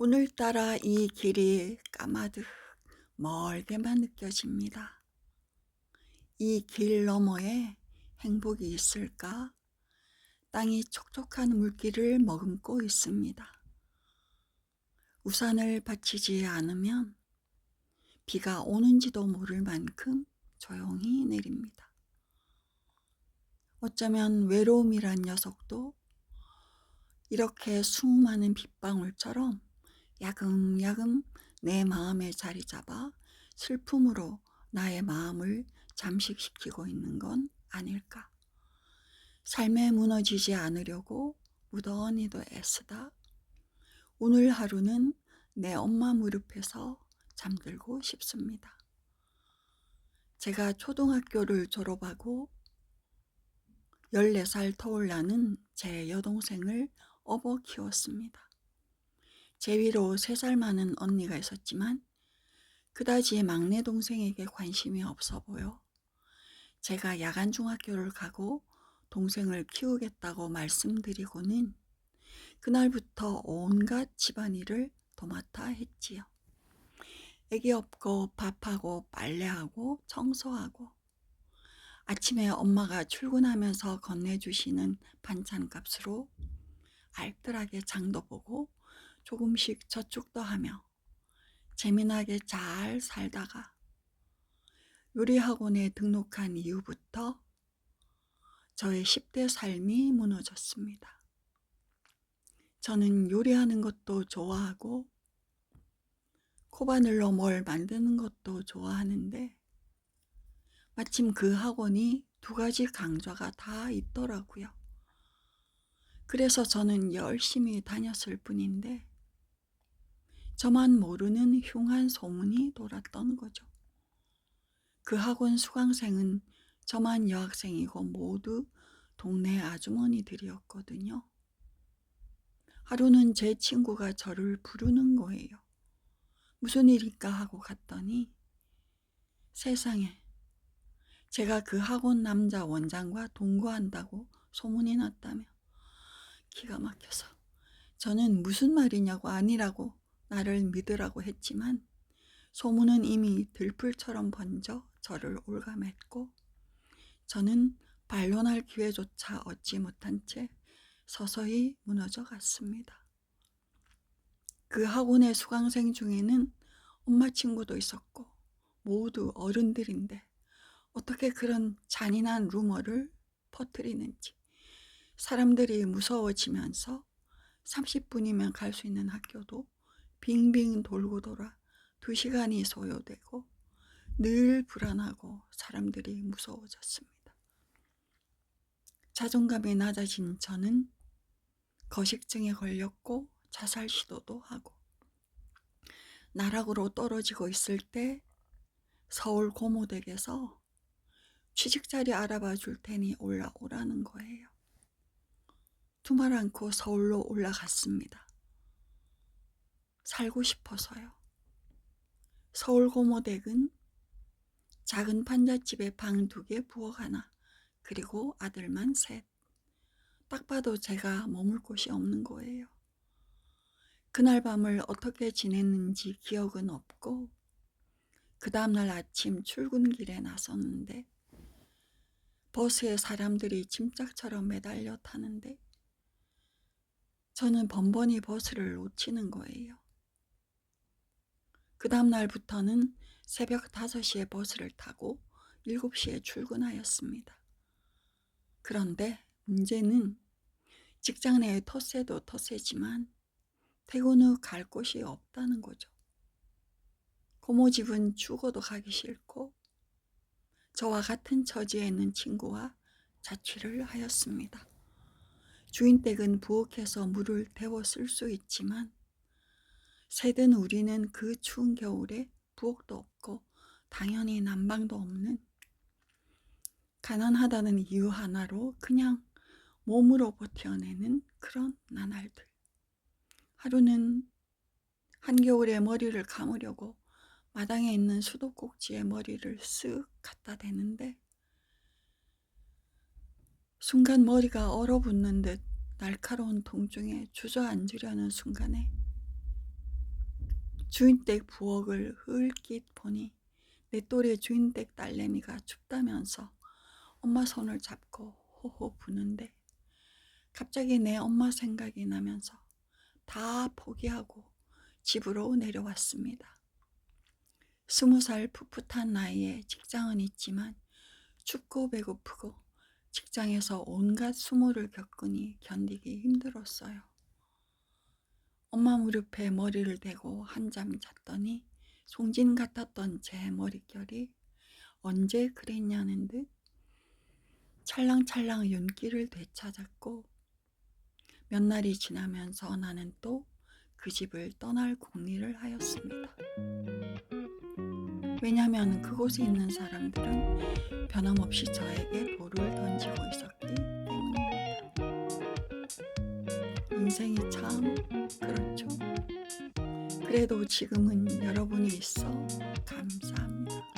오늘따라 이 길이 까마득 멀게만 느껴집니다. 이 길 너머에 행복이 있을까? 땅이 촉촉한 물길을 머금고 있습니다. 우산을 받치지 않으면 비가 오는지도 모를 만큼 조용히 내립니다. 어쩌면 외로움이란 녀석도 이렇게 수많은 빗방울처럼 야금야금 내 마음에 자리 잡아 슬픔으로 나의 마음을 잠식시키고 있는 건 아닐까. 삶에 무너지지 않으려고 무던히도 애쓰다. 오늘 하루는 내 엄마 무릎에서 잠들고 싶습니다. 제가 초등학교를 졸업하고 14살 터울 나는 제 여동생을 업어 키웠습니다. 제 위로 3살 많은 언니가 있었지만 그다지 막내 동생에게 관심이 없어 보여 제가 야간 중학교를 가고 동생을 키우겠다고 말씀드리고는 그날부터 온갖 집안일을 도맡아 했지요. 애기 업고 밥하고 빨래하고 청소하고 아침에 엄마가 출근하면서 건네주시는 반찬값으로 알뜰하게 장도 보고 조금씩 저축도 하며 재미나게 잘 살다가 요리학원에 등록한 이후부터 저의 10대 삶이 무너졌습니다. 저는 요리하는 것도 좋아하고 코바늘로 뭘 만드는 것도 좋아하는데 마침 그 학원이 두 가지 강좌가 다 있더라고요. 그래서 저는 열심히 다녔을 뿐인데 저만 모르는 흉한 소문이 돌았던 거죠. 그 학원 수강생은 저만 여학생이고 모두 동네 아주머니들이었거든요. 하루는 제 친구가 저를 부르는 거예요. 무슨 일일까 하고 갔더니 세상에 제가 그 학원 남자 원장과 동거한다고 소문이 났다며 기가 막혀서 저는 무슨 말이냐고 아니라고 나를 믿으라고 했지만 소문은 이미 들풀처럼 번져 저를 올가맸고 저는 반론할 기회조차 얻지 못한 채 서서히 무너져 갔습니다. 그 학원의 수강생 중에는 엄마 친구도 있었고 모두 어른들인데 어떻게 그런 잔인한 루머를 퍼뜨리는지 사람들이 무서워지면서 30분이면 갈 수 있는 학교도 빙빙 돌고 돌아 2시간이 소요되고 늘 불안하고 사람들이 무서워졌습니다. 자존감이 낮아진 저는 거식증에 걸렸고 자살 시도도 하고 나락으로 떨어지고 있을 때 서울 고모댁에서 취직자리 알아봐 줄 테니 올라오라는 거예요. 두말 않고 서울로 올라갔습니다. 살고 싶어서요. 서울 고모댁은 작은 판잣집에 방 두 개 부엌 하나 그리고 아들만 셋. 딱 봐도 제가 머물 곳이 없는 거예요. 그날 밤을 어떻게 지냈는지 기억은 없고 그 다음날 아침 출근길에 나섰는데 버스에 사람들이 짐짝처럼 매달려 타는데 저는 번번이 버스를 놓치는 거예요. 그 다음 날부터는 새벽 5시에 버스를 타고 7시에 출근하였습니다. 그런데 문제는 직장 내의 텃세도 텃세지만 퇴근 후 갈 곳이 없다는 거죠. 고모 집은 죽어도 가기 싫고 저와 같은 처지에 있는 친구와 자취를 하였습니다. 주인 댁은 부엌에서 물을 데워 쓸 수 있지만 새든 우리는 그 추운 겨울에 부엌도 없고 당연히 난방도 없는 가난하다는 이유 하나로 그냥 몸으로 버텨내는 그런 나날들. 하루는 한겨울에 머리를 감으려고 마당에 있는 수도꼭지에 머리를 쓱 갖다 대는데 순간 머리가 얼어붙는 듯 날카로운 통증에 주저앉으려는 순간에 주인댁 부엌을 흘낏 보니 내 또래 주인댁 딸내미가 춥다면서 엄마 손을 잡고 호호 부는데 갑자기 내 엄마 생각이 나면서 다 포기하고 집으로 내려왔습니다. 스무 살 풋풋한 나이에 직장은 있지만 춥고 배고프고 직장에서 온갖 수모를 겪으니 견디기 힘들었어요. 엄마 무릎에 머리를 대고 한잠 잤더니 송진 같았던 제 머릿결이 언제 그랬냐는 듯 찰랑찰랑 윤기를 되찾았고 몇 날이 지나면서 나는 또 그 집을 떠날 궁리를 하였습니다. 왜냐하면 그곳에 있는 사람들은 변함없이 저에게 돌을 던지고 인생이 참 그렇죠. 그래도 지금은 여러분이 있어 감사합니다.